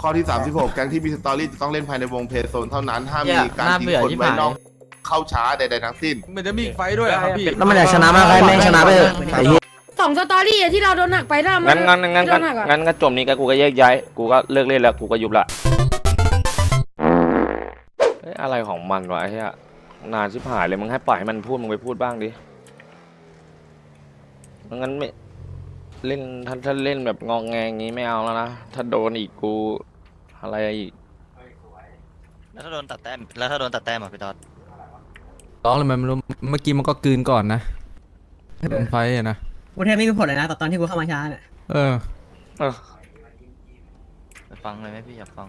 ข้อที่ 36 แก๊งที่มีสตอรี่จะต้องเล่นภายในวงเพย์โซนเท่านั้น ห้ามเหี้ยมีการน่าทิ้งเบื่อคนที่ไว้ผ่านนอกเข้าช้าใดๆทั้งสิ้น มันจะมีอีกไฟท์ด้วยเหรอครับพี่แล้วมันอยากชนะมากให้แม่งชนะไปเถอะไอ้เหี้ยสองสตอรี่อะที่เราโดนหักไปถ้ามังั้นงั้นงั้นที่งั้นโดหักอะงั้นก็จบนี้ก็กูก็แยกย้าย กูก็เลิกเล่นแล้ว กูก็ยุบละเอ้ยอะไรของมันวะไอ้เหี้ยนานชิบหายเลยมึงให้ปล่อยให้มันพูดมึงไปพูดบ้างดิงั้นไม่เล่นถ้าถ้าเล่นแบบงองแงอย่างงี้ไม่เอาแล้วนะถ้าโดนอีกกู อะไรอีกแล้วถ้าโดนตัดแต้มแล้วถ้าโดนตัดแต้มอะพี่ตอดร้องเลยมันไม่รู้เมื่อกี้มันก็กลืนก่อนนะโดนไฟอะนะกูแทบไม่มีผลเลยนะแต่ตอนที่กูเข้ามาช้าเนี่ยเออ เออไปฟังเลยไหมพี่อยากฟัง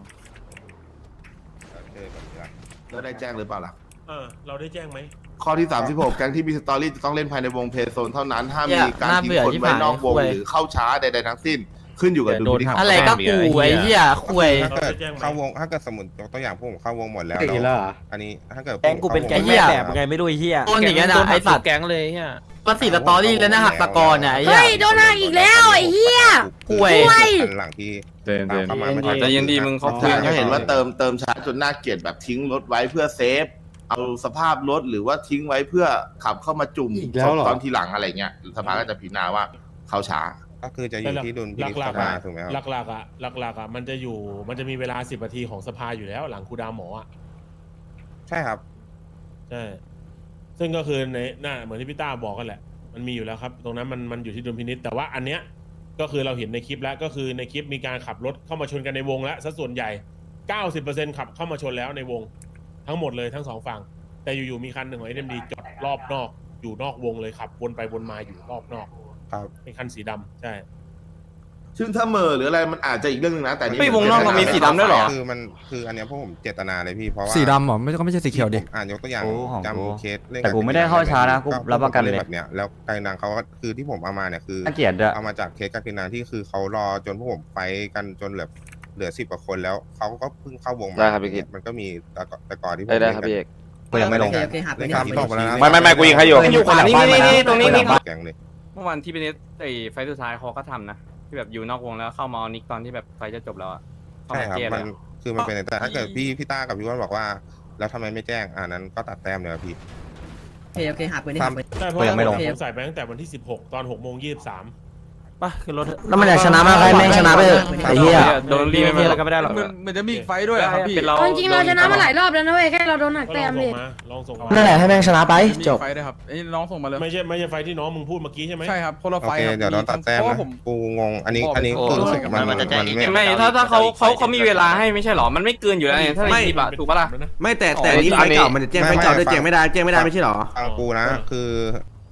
แล้วได้แจ้งหรือเปล่าล่ะ เออ เราได้แจ้งไหม ข้อที่ 36 แก๊งที่มีสตอรี่จะต้องเล่นภายในวงเพย์โซนเท่านั้น ห้ามเหี้ยมีการน่าทิ้งเบื่อคนที่ไว้ผ่านนอกวงคุยหรือเข้าช้าใดๆทั้งสิ้น ขึ้นอยู่กับดุลพินิจของอะไรก็กูไอ้เหี้ยคุยเราได้แจ้งไหมเข้าวงถ้าเกิดสมมติยกตัวอย่างพวกผมเข้าวงหมดแล้วอีกแล้วเหรออันนี้ถ้าเกิดแก๊งกูเป็นแก๊งไอ้เหี้แม่ยแบบไงไม่รู้ไอ้เหี้ย โดนอย่างเงี้ยนะไอ้สัตว์แก๊งเลยเหี้ยก็สี่สตอรี่แล้วนะหักตะกอนเนี่ยไอ้เหี้เฮ้ยยโดนหักอีกแล้วไอ้เหี้ย ป่วยป่วยอันหลังที่ตามเข้ามาไม่ทันใจเย็นดีมึงเขาใช่ก็เห็นว่าเติมเติมช้าจนน่าเกลียดแบบทิ้งรถไว้เพื่อเซฟ เอาสภาพรถหรือว่าทิ้งไว้เพื่อขับเข้ามาจุ่มอีกแล้วเหรอ ตอนทีหลังอะไรเงี้ยสภาก็จะพิจารณาว่าเข้าช้า ก็คือจะอยู่ที่ดุลพินิจหลัสกๆภาอะถูกไหมครับ หลักๆอะหลักๆอะมันจะอยู่มันจะมีเวลาสิบนาทีของสภาอยู่แล้วหลังครูดาวหมออะใช่ครับ ใช่ซึ่งก็คือในน่าเหมือนที่พี่ต้าบอกกันแหละ มันมีอยู่แล้วครับ ตรงนั้นมันมันอยู่ที่ดุลพินิษแต่ว่าอันเนี้ยก็คือเราเห็นในคลิปแล้วก็คือในคลิปมีการขับรถเข้ามาชนกันในวงแล้วซะส่วนใหญ่90%ขับเข้ามาชนแล้วในวง ทั้งหมดเลยทั้งสองฝั่ง แต่อยู่ๆมีคันหนึ่งของเอ็มดีจอดรอบนอก อยู่นอกวงเลยขับวนไปวนมาอยู่รอบนอก ครับ เป็นคันสีดำใช่ ซึ่งถ้าเหมอหรืออะไรมันอาจจะอีกเรื่องหนึงนะแต่นี่เฮ้ยวงนอกมันมีสีดำด้วยเหรอ คือมันคืออันเนี้ยพวกผมเจตนาเลยพี่เพราะว่าสีดำเหรอไม่ก็ไม่ใช่สีเขียวดิอ่านยกตัวอย่างโอ้ของกูจำเคสเล่นแต่กูไม่ได้เข้าช้านะกูรับประกันเลย แบบเนี้ยแล้วไกลนางเขาก็คือที่ผมเอามาเนี่ยคือน่าเกลียดด้วย เอามาจากเคสกากินังที่คือเขารอจนพวกผมไฟท์กันจนเหลือเหลือสิบกว่าคนแล้วเขาก็เพิ่งเข้าวงมาได้ครับพี่คิดมันก็มีแต่ก่อนแต่ก่อนที่ผมได้ได้ครับพี่เอก กูยังไม่ลง โอเคโอเคหักไปเล่นเนี่ยการที่บอกไปแล้วนะไม่ไม่ไม่กูยิงใครอยู่ อยู่ขวานี่นี่นี่ตรงนี้นี่ แกงเลยเมื่อวันที่เป็นไอ้ไฟล์สุดท้ายเขาก็ทำนะ ที่แบบอยู่นอกวงแล้วเข้ามาเอานิกตอนที่แบบไฟล์จะจบแล้วอะเข้าใช่มาครับเกลียดมัเลนยอะคือมันเป็นแต่ถ้าเกิดพี่พี่ต้ากับพี่ว่านบอกว่า แล้วทำไมไม่แจ้งอ่านั้นก็ตัดแต้มเลยครับพี่ โอเคโอเคหักไปเนี่ยหักไปใช่เพกูราะยังไม่ลง ผมใส่ไปตั้งแต่วันที่ 16 ตอน6โมง23 ป่ะคือรถแล้วมันอยากชนะมากให้แม่งชนะไปเถอะไอ้เหี้ยโดนรีไม่เป็นไรก็ไม่ได้หรอกมันมันจะมีอีกไฟท์ด้วยเหรอครับพี่เป็นเราเอาจริงๆเราชนะมาหลายรอบแล้วนะเว้ยแค่เราโดนหักก็แต้ลอมงเลส่งยมาลองส่งมานั่นแหละให้แม่งชนะไปมีจบ ไฟท์ด้วยครับไอ้ยน้องส่งมาเลย ไม่ใช่ไม่ใช่ไฟที่น้องมึงพูดเมื่อกี้ใช่ไหมใช่ครับคนละโอไฟเคครับเดี๋ยวโดนตัดแต้มเพราะว่านะผม กูงงอันนี้บอกอันนี้โอ้คือรู้สึกมันมันจะแจ้งอีกไม่ไม่ถ้าถ้าเขาเขาเขามีเวลาให้ไม่ใช่หรอ มันไม่เกินอยู่แล้วไงถ้าในคลิปอะถูกปะล่ะ ไม่แต่แต่นี้ไฟเก่ามันจะแจ้งไฟเก่าด้วยแจ้งไม่ได้แจ้งไม่ได้ไม่ใช่หรอ ฟังกูนะ คือ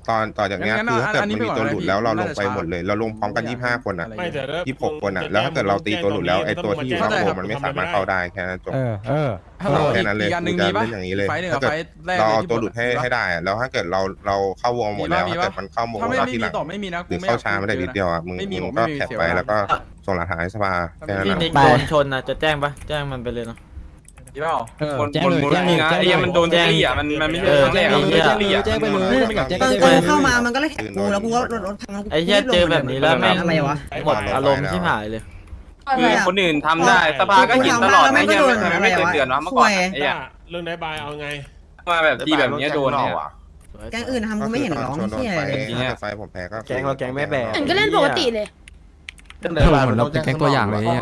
ตอนต่อจากเนี้ยงั้นคือถ้าเกิดอันนี้มันมีไปก่อนตัวหลุดนะแล้วเราลงน่าจะไปหมดเลย เราลงพร้อมกันช้ายี่ห้าคนอะ ไม่แต่ถ้ายี่หกคนอะ แล้วถ้าเกิดเราตีตัวหลุดแล้วไอ้ตัวที่อยู่นอกวงมันไม่สามารถเข้าได้แค่นั้นจบเออเออ ฮัลโหลแค่นั้นเลยอีกอันหนึ่งกูมีจะปะเล่นอย่างนี้เลยไฟท์หนึ่งถ้ากับเกิดไฟท์แรกเราเอาที่ตัวหลุดให้มีปะให้ได้อะแล้วถ้าเกิดเราเราเข้าวงหมดแล้วมีถ้าปะเกิดมันเข้าวงถ้าไม่เรามีทีหลัมีงต่อไม่มีนะหกูรือไม่เข้าช้าไม่ได้นิดเดียวอะมึงไม่มีมึผงมก็ไม่มีแคปเสียไปเวลาแล้วก็ส่งหลักฐานให้สภาแค่นั้นพี่นะนิกโดนชนอะจะแจ้งปะแจ้งมันไปเลยเนาะใช่เปล่าเออคนแจ้งคนเลยคนแจ้งนี้นะแจ้งไอ้เหี้ยมันโดนแจ้งอะมันมันไม่ใช่ครั้งแรกอะมันโดนแจ้งอะแจ้งไปเลยไม่อยากแจ้งตอนก็กูแจ้งไปเข้ามามันก็เลยแท็กกูแล้วกูก็รถรถพังแล้วกูไอ้เหี้ยเจอแบบนี้แล้วแม่งทำไมวะ หมดอารมณ์ที่หายเลย คือคนอื่นทำได้สภาก็เห็นตลอดนะไอ้เหี้ยทำไมไม่เคยเตือนวะเมื่อก่อนอะไอ้เหี้ยเรื่องไดบายเอาไง มาแบบที่แบบเนี้ยโดนเนี่ย แก๊งอื่นทำกูไม่เห็นร้องชนโดนเที่ยไฟเลยจริงๆอะถ้าเกิดไฟผมแพ้ก็ แก๊งเราแก๊งแม่แบบ เห็นก็เล่นปกติเลย เออเหมือนเราเป็นแก๊งตัวอย่างเลยเนี่ย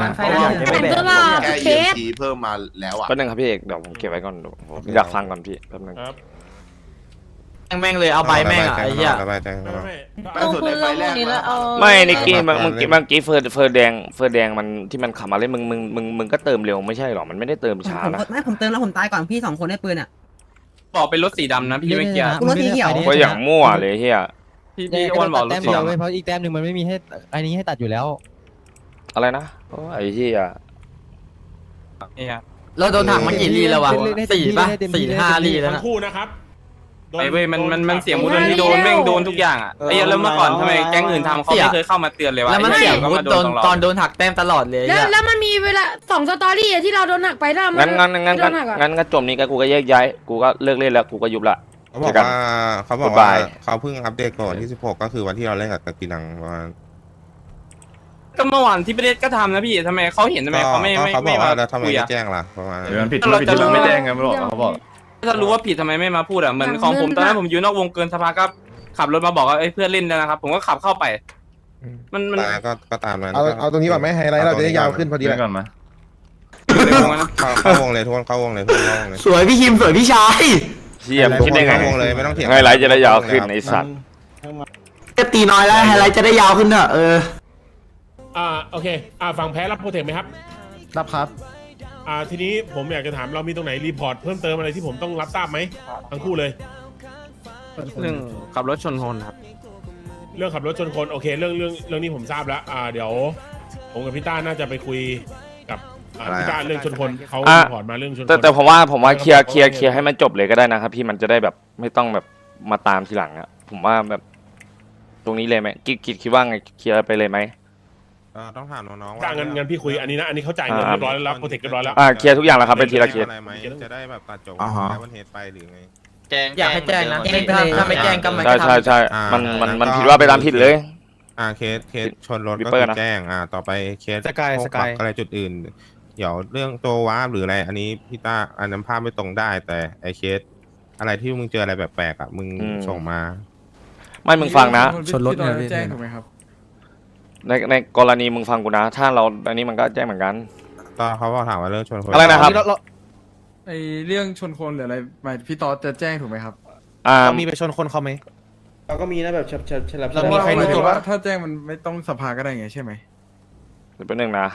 แต่งตัวหล่อแก้เคส EMP เพิ่มมาแล้วอะ แป๊บนึงครับพี่เอกเดี๋ยวผมเก็บไว้ก่อนเดี๋ยวผมอยากฟังก่อนพี่แป๊บนึงครับแม่งเลยเอาใบแม่งอะไอ้เหี้ยระบายแจ้งไม่ระบายไม่ล่าสุดในไฟแรกนะไม่นิกกี้เมื่อเมื่อกี้เมื่อกี้เฟิร์นเฟิร์นแดงเฟิร์นแดงมันที่มันขับมาเล่นมึงมึงมึงมึงก็เติมเร็วไม่ใช่หรอมันไม่ได้เติมช้าผมนะ ไม่ผมเติมแล้วผมตายก่อนพี่สองคนได้ปืนอะบอกเป็นรถสีดำนะพี่ไม่เกี่ยวกูรถสีเขียว ก็อย่างมั่วเลยเฮีย พี่พี่อ้วนบอกรถแต้มสีเดียวดำเว้ยเพราะอีกแต้มหนึ่งมันไม่มีให้ไอ้นี้ให้ตัดอยู่แล้ว อะไรนะโอ้ไอ้เฮียเนี่ย เราโดนหักมากี่ลีแล้ววะเล่นให้เต็มสี่ที่ปะเล่นให้เต็มที่สี่ห้าลีแล้วทั้นะ งคู่นะครับโดนไอ้เว้ยมันมันมันเสียงโดมูลที่โดนแม่งโดนทุกอย่างอะไอ้เหี้ยแล้วเมื่อก่อนทำไมแก๊งอื่นทำเขาไม่เคยเข้ามาเตือนเลยวะแล้วมันไอ้เสีเหี้ยยงก็มุดมาโดโดนนตลอดตอนโดนหักแต้มตลอดเลยแล้วอะแล้วมันมีเวลาสองสตอรี่อะที่เราโดนหักไปถ้ามังั้นงั้นงั้นโดงั้นนหักอะงั้นก็จบนี้ก็กูก็แยกย้ายกูก็เลิกเล่นแล้วกูก็ยุบละ เขาบอกว่าเขาบอกว่า Goodbye เขาเพิ่งอัปเดตก่อนที่16ก็คือวันที่เราเล่นกับกากินังประมาณก็เมื่อวานที่ประเทศก็ทำนะพี่ทำไมเขาเห็นทำไมเขาไม่ก็ไม่เขาบไม่อกมาว่าแล้วทำไมคุยไม่อะแจ้งล่ะประมาณนั้นมันผิดมันผิดที่มึงไม่แจ้งไงไม่บอกเขาบอกถ้ารู้ว่าผิดทำไมไม่มาพูดอะเหมือนของผมตอนนั้นผมอยู่นอกวงเกินสภาก็ขับรถมาบอกว่าเอ้ยเพื่อนเล่นแล้วนะครับ ผมก็ขับเข้าไป มันมันแต่ก็ก็ตามนั้นเอาเอาตรงนี้ก่อนไหมไฮไลท์เราจะได้ยาวขึ้นพอดีแหละอยู่ในวงแล้วนะเข้าเข้าวงเลยทุกคนเข้าวงเลยทุกคนเข้าวงเลย สวยพี่คิมสวยพี่ชาย เชี่ยคิดได้ไงเข้าวงเลยไม่ต้องเถียงไฮไลท์จะได้ยาวขึ้นไอ้สัตว์จะตีน้อยแล้วไฮไลท์จะได้ยาวขึ้นเถอะเออ อ่าโอเค อ่าฝั่งแพ้รับโปรเทคไหมครับ รับครับ อ่าทีนี้ผมอยากจะถามเรามีตรงไหนรีพอร์ตเพิ่มเติมอะไรที่ผมต้องรับทราบไหมทั้งคู่เลย เรื่องขับรถชนคนครับ เรื่องขับรถชนคนโอเค เรื่องเรื่องเรื่องนี้ผมทราบแล้ว อ่า เดี๋ยว ผมกับพี่ต้าน่าจะไปคุย กับอ่าพี่ต้าเรื่องชนคนเขาอะรีพอร์ตมาเรื่องชนคนแต่แต่ผมว่าผมว่าเคลียร์เคลียร์เคลียร์ให้มันจบเลยก็ได้นะครับ พี่มันจะได้แบบไม่ต้องแบบมาตามทีหลังอะผมว่าแบบ ตรงนี้เลยไหมกิจกิจคิดว่าไงเคลียร์ไปเลยไหม เออต้องถามน้องๆจ้างเงินเงินพี่คุยอันนี้นะอันนี้เขาจ่ายเงินเรียบร้อยแล้วรับโปรเทคเรียบร้อยแล้ว อ่าเคลียร์ทุกอย่างแล้วครับเป็นทีละเคส อะไรไหมจะได้แบบตัดจบอ่าฮะแค่วันเฮดไปหรือไง แจ้งอยากให้แจ้งนะเหมือเดิมถ้าไม่แจ้งก็ไม่ ใช่ใช่ใช่อ่ามันมันแล้วก็ มันผิดว่าไปตามผิดเลย อ่าเคสเคสชนรถวิก็ปเปอร์คือนะ แจ้งอ่าต่อไปเคสสกายพวสกายปรับอะไรจุดอื่น เดี๋ยวเรื่องตัววาร์ปหรืออะไร อันนี้พี่ต้าอันนั้นภาพไม่ตรงได้ แต่ไอเคสอะไรที่มึงเจออะไรแปลกๆอะมึงอืม ส่งมา ไม่มึงฟังนะ ชนรถเนี่ยพี่ แจ้งถูกไหมครับ ในในกรณีมึงฟังกูนะ ถ้าเราอันนี้มันก็แจ้งเหมือนกันก็เขาบอกถามว่าเรื่องชนคนอะไรนะครับไอเรื่องชนคนหรืออะไรหมายพี่ตอจะแจ้งถูกไหมครับอ่ามีไปชนคนเขาไหม เราก็มีนะแบบฉลับฉลับเรามีใครรู้ตัว ว่าถ้าแจ้งมันไม่ต้องสภาก็ได้ไงใช่ไหมเดี๋ยวแป๊บนึงนะ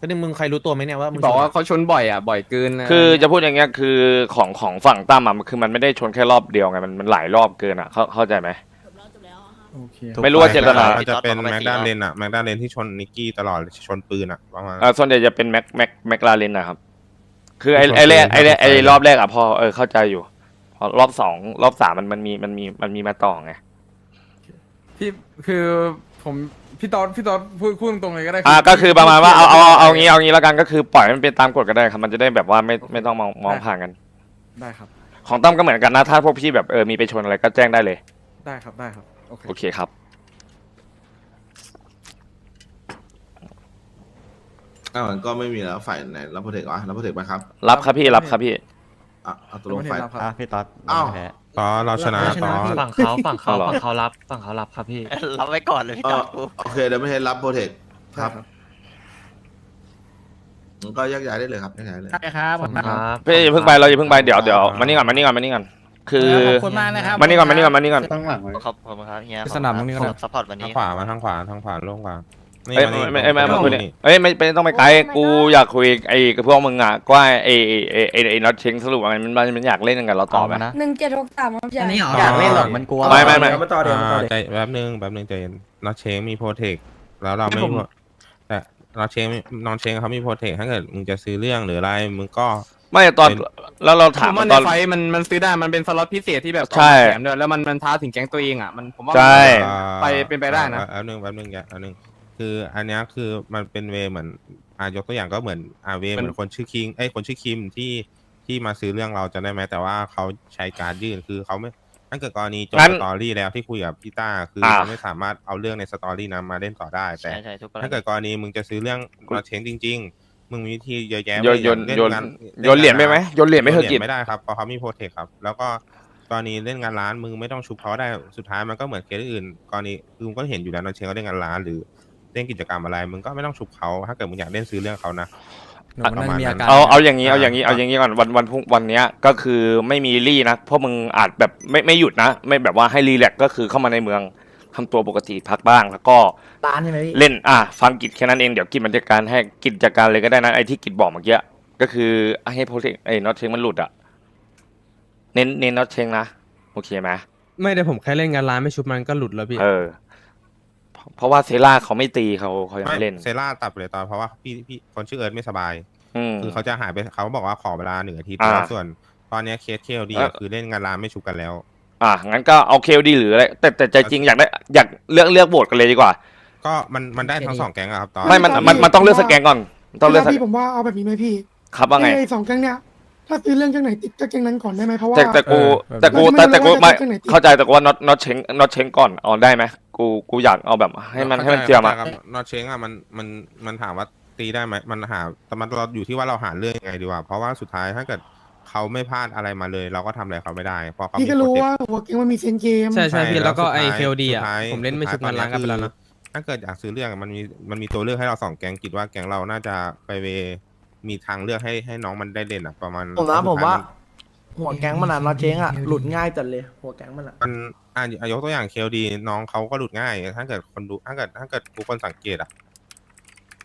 ก็นึงมึงใครรู้ตัวไหมเนี่ยว่ามึงบอกว่าเขาชนบ่อยอะบ่อยเกินนะคือจะพูดอย่างเงี้ยคือของของฝั่งตั้มอะมันคือมันไม่ได้ชนแค่รอบเดียวไงมันมันหลายรอบเกินอะเข้าเข้าใจไหมจบแล้วจบแล้วโอเคไม่รู้ว่าเจตนา มันจะเป็นแม็กดาเลนอะแม็กดาเลนที่ชนนิกกี้ตลอดชนปืนอะประมาณนั้นอ่าส่วนใหญ่จะเป็นแม็กแม็กแม็กลาเรนนะครับ คือไอ้ชนไอ้แรกปืนไอ้แรกชนปืนไอ้รอบแรกอะพอเออเข้าใจอยู่พอรอบสองรอบสามมันมันมีมันมีมันมีมาต่อไง พี่คือ ผมพี่ตอพี่ตอพูดพูดตรงๆเลยก็ได้อ่าก็คือประมาณว่าเอาเอาเอาเอางี้เอางี้แล้วกันก็คือปล่อยให้มันเป็นตามกฎก็ได้ครับมันจะได้แบบว่าไม่ไม่ต้องมองมองผ่านกัน ได้ครับ ของตั้มก็เหมือนกันนะถ้าพวกพี่แบบเออมีไปชนอะไรก็แจ้งได้เลย ได้ครับได้ครับโอเค โอเคครับอ้าวก็ไม่มีแล้วฝ่ายไหนรับโปรเทควะรับโปรเทคไหมครับรับครับพี่รับครับพี่อะเอาตัวลงฝ่ายไม่ได้รับครับ อะพี่ต๊อดอ้าวแพ้ ต่อเราชนะเราชต่นะอพี่ฝั่งเขาฝั่งเขาเอาเหรอฝั่งเขารับฝั่งเขารับครับพี่ รับไว้ก่อนเลยพี่เอต๊ออดกูโอเคเดี๋ยวไม่ให้รับโปรเทคครับได้ครับงั้นก็แยกย้ายได้เลยครับแยกย้ายเลยใช่ครับผมครับพี่อย่าเพิ่งไปเราอย่าเพิ่งไปเดี๋ยวเดี๋ยวมานี่ก่อนมานี่ก่อนมานี่ก่อนคือขอบคุณมากนะครับมานี่ก่อนมานี่ก่อนมานี่ก่อนตั้งหลังไว้ขอบคุณครับเฮียไปสนามตรงนี้ก็ได้ซัพพอร์ตวันทางนี้ขวามาทางขวาทางขวาลงขวา นี่เอ้ยมานี่ไม่ไม่ไม่ไม่ตรงไม่นี้เอ้ยไม่ไม่ต้องไปไกลกูอยากคุยไอ้กับพวกมึงอะก็ไอ้ไอ้ไอ้ไอ้ไอ้น็อตเชงสรุปอะไรมันมันมันอยากเล่นกันเราต่อไหมนะหนึ่งเจ็ดหกสามครับอันนี้เหรออยากเล่นหรอกมันกลัวไม่ไม่ไม่มาต่อเดี๋ยวมาต่ออ่าเดี๋ยวใจแป๊บนึงแป๊บนึงใจเย็นน็อตเชงมีโปรเทคแล้วเราไม่มี pro- แต่น็อตเชงน็อตเชงเขามีโปรเทคถ้าเกิดมึงจะซื้อเรื่องหรืออะไรมึงก็ไม่ตอนเป็นแล้วเราผถามมมัว่านในตอนไฟท์มันมันซื้อได้มันเป็นสล็อตพิเศษที่แบบใช่แถมด้วยแล้วมันมันท้าถึงแก๊งตัวเองอะมันผมว่าใช่อ่าไปเป็นไปได้นะแป๊บนึงแป๊บนึงอย่าแป๊บนึง คืออันเนี้ยคือมันเป็นเวเหมือนอ่ายกตัวอย่างก็เหมือนอ่าเวเหมือนคนชื่อคิงไอ้ยคนชื่อคิมที่ที่มาซื้อเรื่องเราจะได้ไหมแต่ว่าเขาใช้การดยื่นคือเขาไม่ถ้าเกิดกรณีจบงั้นสตอรี่แล้วที่คุยกับพี่ต้าคืออ่าเขาไม่สามารถเอาเรื่องในสตอรี่นั้นมาเล่นต่อได้แต่ ใช่ใช่ทุกกรถ้าณี เกิดกรณีมึงจะซื้อเรื่องมาเชนจริง ๆ มึงมีวิธีเยอะแยะโยนโยนเล่โยนงาโยนเหรียญไปไหมโยนเหรียญไม่เถอะกิจไม่ได้ครับเพราะเขามีโปรเทคครับ แล้วก็กรณีเล่นงานร้านมึงไม่ต้องชุบเขาได้สุดท้ายมันก็เหมือนเคสอื่นกรณีคือมึงก็เห็นอยู่แล้วนะเชนเขาเล่นงานร้านหรือ เล่นกิจกรรมอะไรมึงก็ไม่ต้องชุบเขาถ้าเกิดมึงอยากเล่นซื้อเรื่องเขานะ หนูมันน่าจะมีอาการเอาเอาอย่างนี้อ่าเอาอย่างนี้เอาอย่างนี้ก่อนวันวันพรุ่งวันเนี้ยก็คือไม่มีรี่นะเพราะมึงอาจแบบไม่ไม่หยุดนะ ไม่แบบว่าให้รีแลกซ์ก็คือเข้ามาในเมืองทำตัวปกติพักบ้างแล้วก็ ร้านใช่ไหมพี่เล่น อะฟังกิจแค่นั้นเอง เดี๋ยวกิจมันจัดการให้กิจจัดการเลยก็ได้นะ ไอ้ที่กิจบอกเมื่อกี้ ก็คือให้โปรเทคไอ้น็อตเชงมันหลุดอะ เน้นเน้นน็อตเชงนะ โอเคไหมไม่ได้ผมแค่เล่นงานร้านไม่ชุบมันก็หลุดแล้วพี่ เออ เพราะว่าเซล่าเขาไม่ตีเขาเขายังไม่ไม่เล่น เซล่าตัดไปเลยตอนเพราะว่าพี่พี่คนชื่อเอิร์ธไม่สบาย อืม คือเขาจะหายไปเขาบอกว่าขอเวลาหนึ่งอาทิตย์อ่าแล้วส่วน ตอนเนี้ยเคสเคลดีเอ่อคือเล่นงานร้านไม่ชุบกันแล้ว อะงั้นก็เอาเคลดีหรืออะไรแต่แต่ใจจริงอยากได้อยากเลือกเลือกโบทกันเลยดีกว่า ก็มันมันได้ทั้งสองแก๊งอะครับตอนไม่มันมันมันต้องเลือกสแกนก่อนต้องเลือกสแกพี่นผมว่าเอาแบบนี้ไหมพี่ครับว่าไงไอ้สองแก๊งเนี้ยถ้าซื้อเรื่องจากไหนติดก็แก๊งนั้นก่อนได้ไหมเพราะว่า แต่แต่กูเออ แต่กูเราแต่จะไม่แต่กูรู้ไม่ว่าจะซื้อจากไหนเข้าใจแต่กูว่าน็อตน็อตเชงน็อตเชงก่อนเอาได้ไหม กูกูอยากเอาแบบให้มันให้มันเคลียร์มาข้ใจครับนอตเชงอะมันมันมันถามว่าตีได้ไหมมันหาแต่มันเราอยู่ที่ว่าเราหาเรื่องยังไงดีกว่า เพราะว่าสุดท้ายถ้าเกิดเขาไม่พลาดอะไรมาเลย เราก็ทำอะไรเขาไม่ได้เพราะเขาพี่มีก็กฎรู้เด็ดว่าหัวแก๊งมันมีเซนเกมใช่ใช่พี่แล้วก็ไอสุดท้ายเคลดีอะสุดท้ายผมเล่นไม่ชุบมันล้างกันไปแล้วนะถ้าเกิดอยากซื้อเรื่องมันมีมันมีตัวเลือกให้เราสองแก๊งคิดว่าแก๊งเราน่าจะไปเวมีทางเลือกให้ให้น้องมันได้เล่นอะประมาณผมนะสุดผมท้ยว่า หัวแก๊งมันอะเราเจ๊งอะหลุดง่ายจัดเลย หัวแก๊งมันอะมันอะอะยกตัวอย่างเคลดีน้องเขาก็หลุดง่าย ถ้าเกิดคนดูถ้าเกิดถ้าเกิดทุกคนสังเกตอะ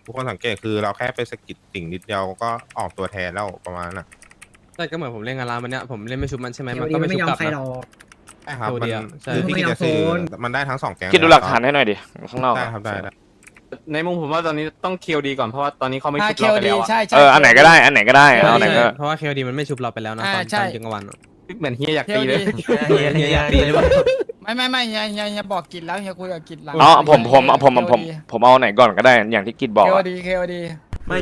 ทุกคนสังเกตคือเราแค่ไปสะกิดสิ่งนิดเดียวก็ออกตัวแทนแล้วประมาณนั้นอะใช่ก็เหมือนผมเล่นงานร้านมันเนี้ยผมเล่นไม่ชุบมันใช่ไหมเดี๋มันยวก็นี้ไม่ไม่ชุบยอมกลับใครนะหรอกใช่ครับเคลมันดีอะใช่ คือพี่กิจจะซื้อไม่ยอมโฟนมันได้ทั้งสองแก๊งคิดดูหลักฐานให้หน่อยดิ ข้างนอกได้อะ ครับได้ได้ ในมุมผมว่าตอนนี้ต้องเคลียวดีก่อนเพราะว่าตอนนี้เขาไม่อ่าชุบเคเราลไปดีแล้วอะใช่ใช่ เอออันไหนก็ได้อันไหนก็ได้เอาไหนก็ เพราะว่าเคลดีมันไม่ชุบเราไปแล้วนะตอนอ่าใช่ ตอนเย็นกลางวันอะเหมือนเฮียอยากเคตีลเลดียเฮียอยากตีเลยปะไม่ไม่ไม่เฮียเฮียเฮียบอกกินแล้วเฮียคุยกับกินหลังอ๋อผมผมผมผมผมผมเอาไหนก่อนก็ได้อย่างที่กิดบอกเคลอะดีเคลดี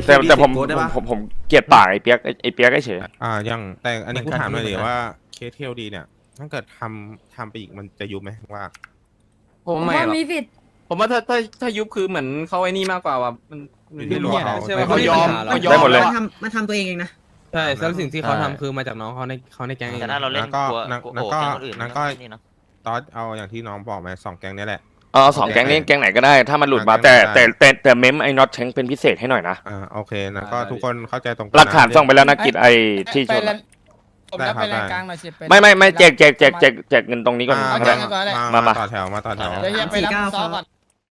แต่แต่ผมผมผมผมเกลียดปากไอ้เปียกไอ้ไอ้เปียกไอ้เฉยอ่ายังแต่อันนี้เหมืกูอนกันถามหน่อยเหมืดิอนกันว่าเคสเทลดีเนี่ย ถ้าเกิดทำทำไปอีกมันจะยุบไหมว่า ผมผมไม่หรว่าอกมีสิทธิ์ ผมว่าถ้าถ้าถ้ายุบคือเหมือนเขาไอ้นี่มากกว่าว่ะมันมันอยู่ที่ตัวเขาใช่ไหมเขายอมไม่เขามีปัญหาหรอกยอมได้หมดเลย มันทำมันทำตัวเองเองนะ ใช่แล้วสิ่งที่เขาใช่ทำคือมาจากน้องเขาในเขาในแก๊งเอง แต่ถ้าเราเล่นแล้วก็กลัวแล้วกลัวแล้วโอ้ก็แก๊งคนอื่นแล้วก็นี่เนาะ ตอนเอาอย่างที่น้องบอกไหมสองแก๊งเนี้แหละ เออสองแก๊งนี้แก๊งไหนก็ได้ ถ้ามันหลุดมาแก๊แต่งไหนก็ได้แต่แต่แต่เมมไอ้น็อตเชงเป็นพิเศษให้หน่อยนะอ่าโอเคนะก็ได้ทุกคนเข้าใจตรงกัหลักฐานนะส่งไปแล้วนะกิจไอ้ที่ชไปนแล้วผมจะได้ครับไปแรงได้กลางหน่อยสิปไม่ไม่ไม่แจกแจกแจกแจกแจกเงินตรงนี้ก่อนอ่าเอาก็แจได้กก่อนเลยมามามา มาต่อแถวมาต่อแถว เดี๋ยวเฮียไปรับสี่เก้าซ้อมก่อน